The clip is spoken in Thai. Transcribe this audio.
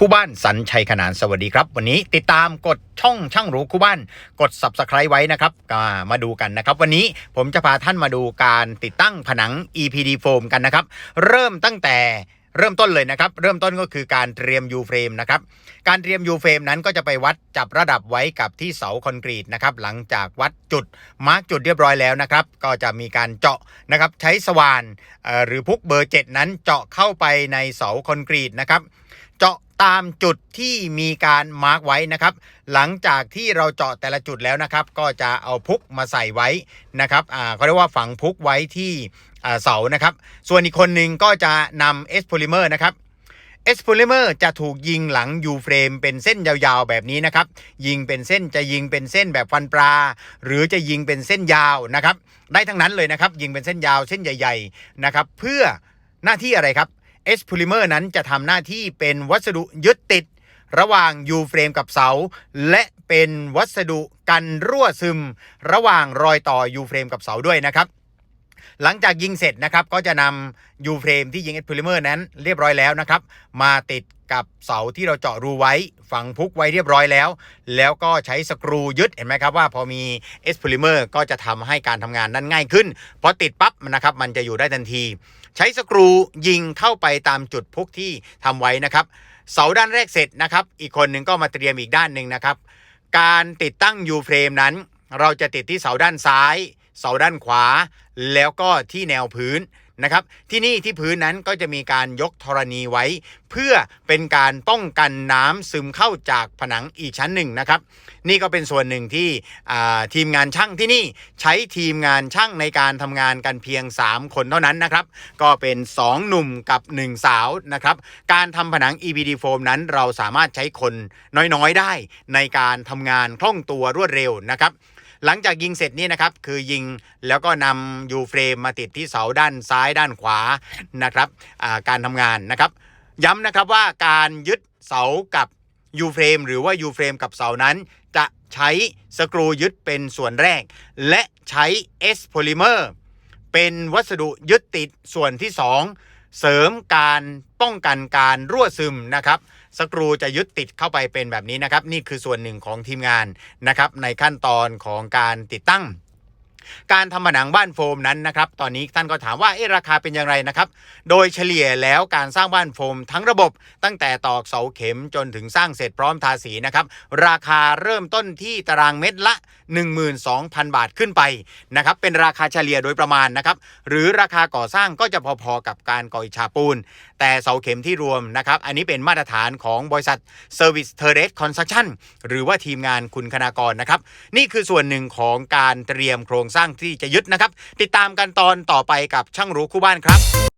คู่บ้านสันชัยขนานสวัสดีครับ วันนี้ติดตามกดช่องช่างรู้คู่บ้านกด subscribe ไว้นะครับมาดูกันนะครับ วันนี้ผมจะพาท่านมาดูการติดตั้งผนัง EPD foam กันนะครับ เริ่มตั้งแต่เริ่มต้นเลยนะครับ เริ่มต้นก็คือการเตรียม U frame นะครับ การเตรียม U frame นั้นก็จะไปวัดจับระดับไว้กับที่เสาคอนกรีตนะครับ หลังจากวัดจุดมาร์กจุดเรียบร้อยแล้วนะครับ ก็จะมีการเจาะนะครับใช้สว่านหรือพุกเบอร์ 7 นั้นเจาะเข้าไปในเสาคอนกรีตนะครับ ตามจุดที่มีการมาร์กไว้นะครับ หลังจากที่เราเจาะแต่ละจุดแล้วนะครับ ก็จะเอาพุกมาใส่ไว้นะครับอ่าเขาเรียกว่าฝังพุกไว้ที่เสานะครับ ส่วนอีกคนหนึ่งก็จะนำเอสโพลิเมอร์นะครับเอสโพลิเมอร์จะถูกยิงหลังยูเฟรมเป็นเส้นยาวๆแบบนี้นะครับ ยิงเป็นเส้นจะยิงเป็นเส้นแบบฟันปลา หรือจะยิงเป็นเส้นยาวนะครับ ได้ทั้งนั้นเลยนะครับ ยิงเป็นเส้นยาวเส้นใหญ่ ๆนะครับ เพื่อหน้าที่อะไรครับ เอสโพลิเมอร์นั้นจะทำหน้าที่เป็นวัสดุยึดติด ระหว่างยูเฟรมกับเสา และเป็นวัสดุกันรั่วซึม ระหว่างรอยต่อยูเฟรมกับเสาด้วยนะครับหลังจากยิงเสร็จนะครับก็จะนำยูเฟรมที่ยิงเอสโพลิเมอร์นั้นเรียบร้อยแล้วนะครับ มาติด กับเสาที่เราเจาะรูไว้ฝังพุกไว้เรียบร้อยแล้ว แล้วก็ใช้สกรูยึดเห็นไหมครับว่าพอมีเอสโพลิเมอร์ก็จะทำให้การทำงานนั้นง่ายขึ้นพอติดปั๊บนะครับมันจะอยู่ได้ทันที ใช้สกรูยิงเข้าไปตามจุดพุกที่ทำไว้นะครับ เสาด้านแรกเสร็จนะครับ อีกคนหนึ่งก็มาเตรียมอีกด้านหนึ่งนะครับ การติดตั้ง U frame นั้น เราจะติดที่เสาด้านซ้าย เสาด้านขวา แล้วก็ที่แนวพื้น นะครับ ที่นี่ที่พื้นนั้นก็จะมีการยกธรณีไว้ เพื่อเป็นการป้องกันน้ำซึมเข้าจากผนังอีกชั้นหนึ่งนะครับ นี่ก็เป็นส่วนหนึ่งที่ทีมงานช่างที่นี่ใช้ทีมงานช่างในการทำงานกันเพียง 3 คนเท่านั้นนะครับ ก็เป็น 2 หนุ่มกับ 1 สาวนะครับ การทำผนัง EPD foam นั้นเราสามารถใช้คนน้อยๆได้ในการทำงานคล่องตัวรวดเร็วนะครับ หลังจากยิงเสร็จนี่นะครับคือยิงแล้วก็นำยูเฟรมมาติดที่เสาด้านซ้ายด้านขวานะครับการทำงานนะครับ ย้ำนะครับว่าการยึดเสากับยูเฟรมหรือว่ายูเฟรมกับเสานั้น จะใช้สกรูยึดเป็นส่วนแรก และใช้เอสโพลิเมอร์เป็นวัสดุยึดติดส่วนที่ 2 เสริมการป้องกันการรั่วซึมนะครับสกรูจะยึดติดเข้าไปเป็นแบบนี้นะครับ นี่คือส่วนหนึ่งของทีมงานนะครับในขั้นตอนของการติดตั้ง การทำผนังบ้านโฟมนั้นนะครับตอนนี้ท่านก็ถามว่าเอ๊ะราคาเป็นอย่างไรนะครับโดยเฉลี่ยแล้วการสร้างบ้านโฟมทั้งระบบ ตั้งแต่ตอกเสาเข็มจนถึงสร้างเสร็จพร้อมทาสีนะครับราคาเริ่มต้นที่ตารางเมตรละ 12,000 บาทขึ้นไปนะครับเป็นราคาเฉลี่ยโดยประมาณนะครับหรือราคาก่อสร้างก็จะพอๆกับการก่ออิฐฉาบปูน แต่เสาเข็มที่รวมนะครับอันนี้เป็นมาตรฐานของบริษัท Service t e r r a c e Construction หรือว่าทีมงานคุณคณากรนะครับนี่คือส่วนหนึ่งของการเตรียมโครงรงสร้างที่จะยึดนะครับ ติดตามกันตอนต่อไปกับช่างรู้คู่บ้านครับ